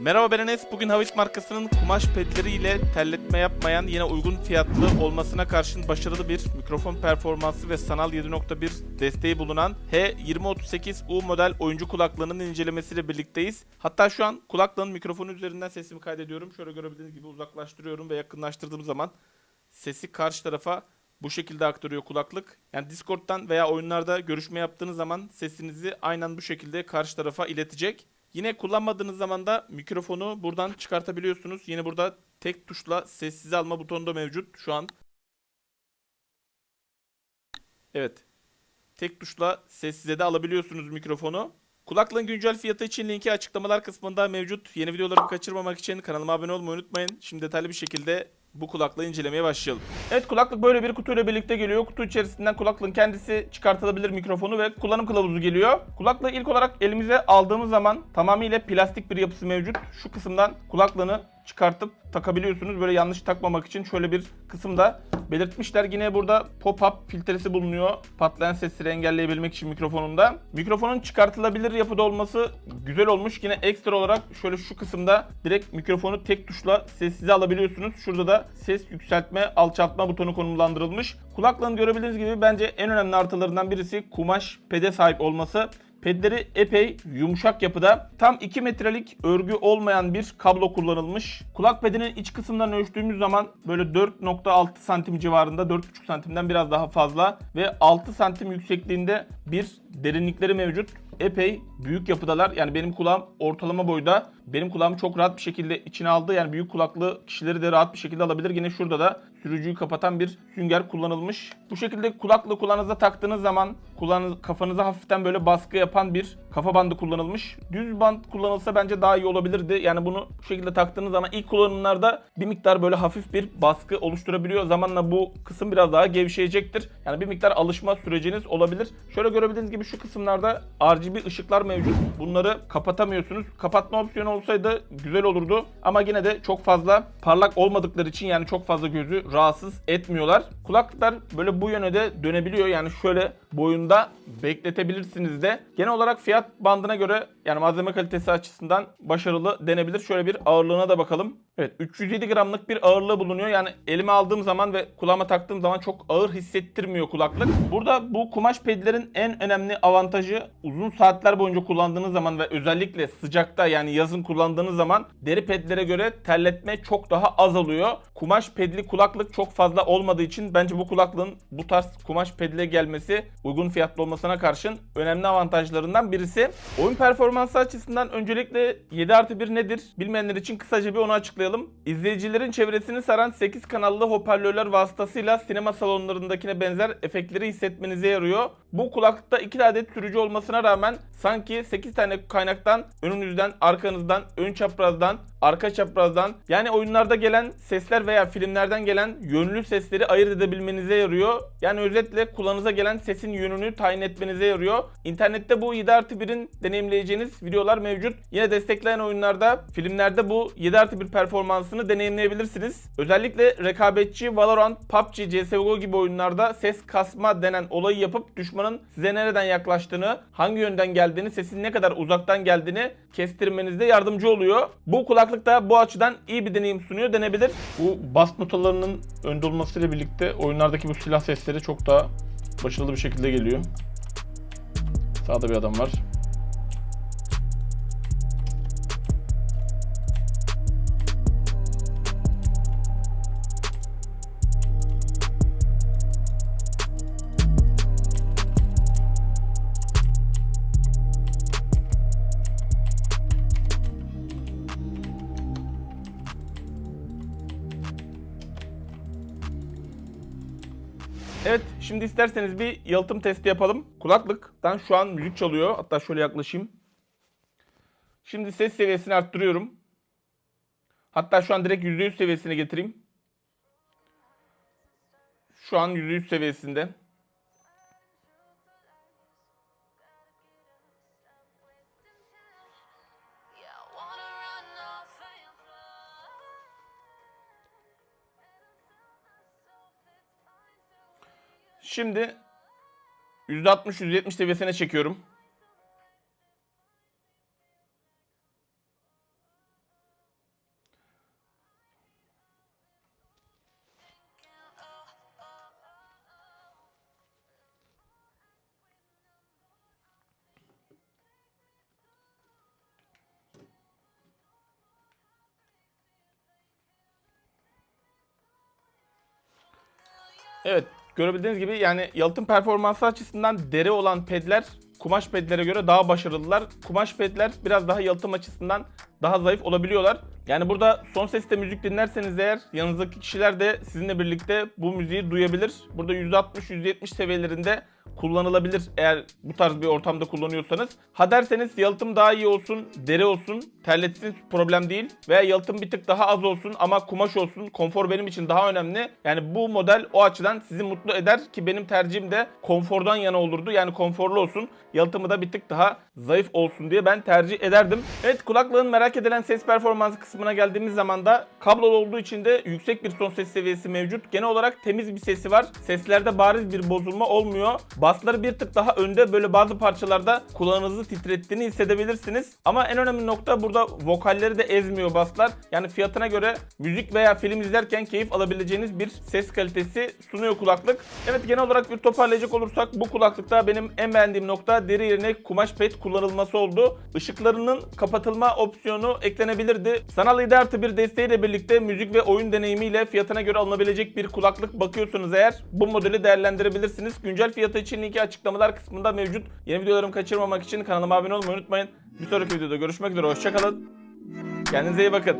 Merhaba ben Enes. Bugün Havit markasının kumaş pedleri ile terletme yapmayan yine uygun fiyatlı olmasına karşın başarılı bir mikrofon performansı ve sanal 7.1 desteği bulunan H2038U model oyuncu kulaklığının incelemesiyle birlikteyiz. Hatta şu an kulaklığın mikrofonu üzerinden sesimi kaydediyorum. Şöyle görebildiğiniz gibi uzaklaştırıyorum ve yakınlaştırdığım zaman sesi karşı tarafa bu şekilde aktarıyor kulaklık. Yani Discord'dan veya oyunlarda görüşme yaptığınız zaman sesinizi aynen bu şekilde karşı tarafa iletecek. Yine kullanmadığınız zaman da mikrofonu buradan çıkartabiliyorsunuz. Yine burada tek tuşla sessize alma butonu da mevcut şu an. Evet. Tek tuşla sessize de alabiliyorsunuz mikrofonu. Kulaklığın güncel fiyatı için linki açıklamalar kısmında mevcut. Yeni videolarımı kaçırmamak için kanalıma abone olmayı unutmayın. Şimdi detaylı bir şekilde bu kulaklığı incelemeye başlayalım. Evet kulaklık böyle bir kutuyla birlikte geliyor. Kutu içerisinden kulaklığın kendisi çıkartılabilir mikrofonu ve kullanım kılavuzu geliyor. Kulaklığı ilk olarak elimize aldığımız zaman tamamıyla plastik bir yapısı mevcut. Şu kısımdan kulaklığını çıkartıp takabiliyorsunuz. Böyle yanlış takmamak için şöyle bir kısımda belirtmişler. Yine burada pop-up filtresi bulunuyor. Patlayan sesleri engelleyebilmek için mikrofonunda. Mikrofonun çıkartılabilir yapıda olması güzel olmuş. Yine ekstra olarak şöyle şu kısımda direkt mikrofonu tek tuşla sessize alabiliyorsunuz. Şurada da ses yükseltme, alçaltma butonu konumlandırılmış. Kulaklığın görebildiğiniz gibi bence en önemli artılarından birisi kumaş pede sahip olması. Pedleri epey yumuşak yapıda. Tam 2 metrelik örgü olmayan bir kablo kullanılmış. Kulak pedinin iç kısımdan ölçtüğümüz zaman böyle 4.6 santim civarında 4.5 santimden biraz daha fazla ve 6 santim yüksekliğinde bir derinlikleri mevcut. Epey büyük yapıdalar. Yani benim kulağım ortalama boyda. Benim kulağım çok rahat bir şekilde içine aldı. Yani büyük kulaklı kişileri de rahat bir şekilde alabilir. Yine şurada da sürücüyü kapatan bir sünger kullanılmış. Bu şekilde kulaklığı kulağınıza taktığınız zaman kulağınız, kafanıza hafiften böyle baskı yapan bir kafa bandı kullanılmış. Düz band kullanılsa bence daha iyi olabilirdi. Yani bunu bu şekilde taktığınız zaman ilk kullanımlarda bir miktar böyle hafif bir baskı oluşturabiliyor. Zamanla bu kısım biraz daha gevşeyecektir. Yani bir miktar alışma süreciniz olabilir. Şöyle görebildiğiniz gibi şu kısımlarda RGB ışıklar mevcut. Bunları kapatamıyorsunuz. Kapatma opsiyonu olsaydı güzel olurdu. Ama yine de çok fazla parlak olmadıkları için yani çok fazla gözü rahatsız etmiyorlar. Kulaklıklar böyle bu yöne de dönebiliyor. Yani şöyle boyunda bekletebilirsiniz de. Genel olarak fiyat bandına göre yani malzeme kalitesi açısından başarılı denebilir. Şöyle bir ağırlığına da bakalım. Evet 307 gramlık bir ağırlığı bulunuyor. Yani elime aldığım zaman ve kulağıma taktığım zaman çok ağır hissettirmiyor kulaklık. Burada bu kumaş pedlerin en önemli avantajı uzun saatler boyunca kullandığınız zaman ve özellikle sıcakta yani yazın kullandığınız zaman deri pedlere göre terletme çok daha az oluyor. Kumaş pedli kulaklık çok fazla olmadığı için bence bu kulaklığın bu tarz kumaş pedle gelmesi uygun fiyatlı olmasına karşın önemli avantajlarından birisi. Oyun performansı açısından öncelikle 7 artı 1 nedir bilmeyenler için kısaca bir onu açıklayalım. İzleyicilerin çevresini saran 8 kanallı hoparlörler vasıtasıyla sinema salonlarındakine benzer efektleri hissetmenize yarıyor. Bu kulaklıkta 2 adet sürücü olmasına rağmen sanki 8 tane kaynaktan önünüzden, arkanızdan, ön çaprazdan, arka çaprazdan yani oyunlarda gelen sesler veya filmlerden gelen yönlü sesleri ayırt edebilmenize yarıyor. Yani özetle kulağınıza gelen sesin yönünü tayin etmenize yarıyor. İnternette bu 7 artı 1'in deneyimleyeceğiniz videolar mevcut. Yine destekleyen oyunlarda, filmlerde bu 7 artı 1 performansını deneyimleyebilirsiniz. Özellikle rekabetçi Valorant, PUBG, CSGO gibi oyunlarda ses kasma denen olayı yapıp düşmanın size nereden yaklaştığını, hangi yönden geldiğini, sesin ne kadar uzaktan geldiğini kestirmenizde yardımcı oluyor. Bu kulaklık da bu açıdan iyi bir deneyim sunuyor denebilir. Bu bas notalarının önde olmasıyla birlikte oyunlardaki bu silah sesleri çok daha başarılı bir şekilde geliyor. Sağda bir adam var. Evet şimdi isterseniz bir yalıtım testi yapalım. Kulaklıktan şu an müzik çalıyor. Hatta şöyle yaklaşayım. Şimdi ses seviyesini arttırıyorum. Hatta şu an direkt %100 seviyesine getireyim. Şu an %100 seviyesinde. Şimdi %60-%70 seviyesine çekiyorum. Evet görebildiğiniz gibi yani yalıtım performansı açısından deri olan pedler kumaş pedlere göre daha başarılılar. Kumaş pedler biraz daha yalıtım açısından daha zayıf olabiliyorlar. Yani burada son seste müzik dinlerseniz eğer yanınızdaki kişiler de sizinle birlikte bu müziği duyabilir. Burada %60-%70 seviyelerinde kullanılabilir eğer bu tarz bir ortamda kullanıyorsanız. Ha derseniz yalıtım daha iyi olsun, deri olsun, terletsin problem değil. Veya yalıtım bir tık daha az olsun ama kumaş olsun, konfor benim için daha önemli. Yani bu model o açıdan sizi mutlu eder ki benim tercihim de konfordan yana olurdu. Yani konforlu olsun, yalıtımı da bir tık daha zayıf olsun diye ben tercih ederdim. Evet kulaklığın merak edilen ses performansı kısmına geldiğimiz zaman da kablolu olduğu için de yüksek bir son ses seviyesi mevcut. Genel olarak temiz bir sesi var. Seslerde bariz bir bozulma olmuyor. Basları bir tık daha önde böyle bazı parçalarda kulağınızı titrettiğini hissedebilirsiniz. Ama en önemli nokta burada vokalleri de ezmiyor baslar. Yani fiyatına göre müzik veya film izlerken keyif alabileceğiniz bir ses kalitesi sunuyor kulaklık. Evet genel olarak bir toparlayacak olursak bu kulaklıkta benim en beğendiğim nokta deri yerine kumaş pet kullanılması oldu. Işıklarının kapatılma opsiyonu eklenebilirdi. Sanal 7 artı bir desteğiyle birlikte müzik ve oyun deneyimiyle fiyatına göre alınabilecek bir kulaklık bakıyorsunuz eğer bu modeli değerlendirebilirsiniz. Güncel fiyatı için linki açıklamalar kısmında mevcut. Yeni videolarımı kaçırmamak için kanalıma abone olmayı unutmayın. Bir sonraki videoda görüşmek üzere. Hoşçakalın. Kendinize iyi bakın.